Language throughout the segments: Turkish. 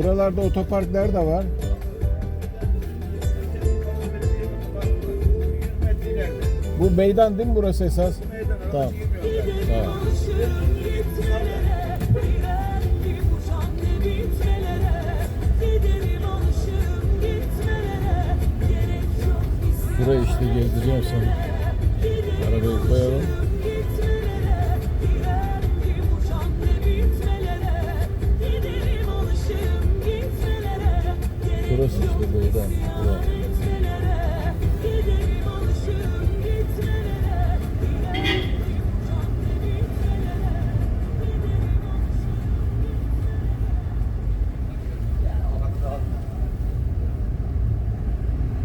Buralarda otopark nerede var? 100 metre ileride. Bu meydan değil mi burası esas? Meydan Tamam. Tamam. Burayı işte gezdireceğim sana. Arabayı koyalım. Burası işte meydan. Bura.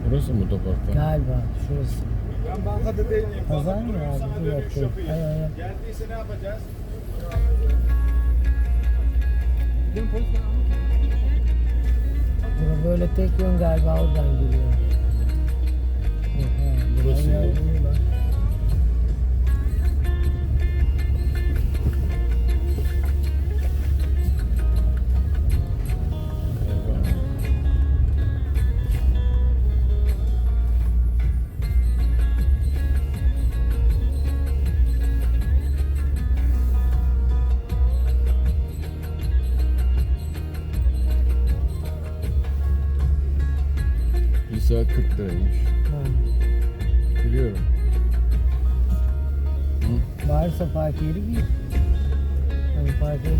Burası mı otopark? Galiba şurası. Ben bankada değilim. Pazar mı abi? Ay, ay. Geldiyse ne yapacağız? Bura böyle tek yön galiba oradan geliyor. Burası ay, saat 40 liraymış. Ha. Biliyorum. Varsa park yeri bir. Hani park yeri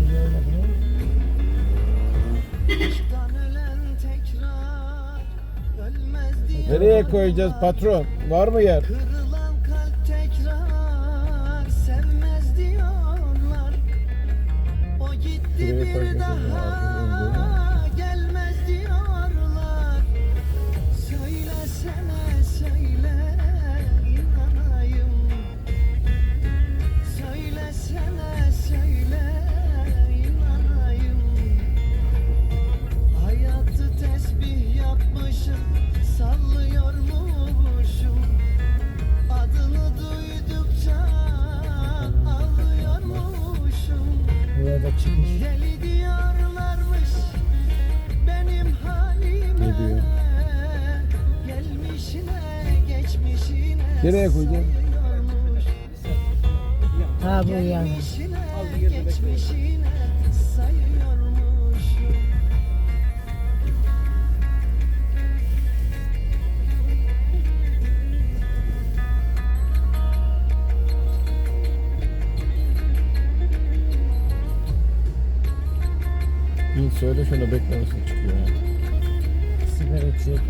Nereye koyacağız patron? Var mı yer? Çıkmış. Ne diyor? Nereye sayıyormuş. Ha bu yani. Bin söyle şuna beklemesin çıkıyor ya. Sigara içiyordu.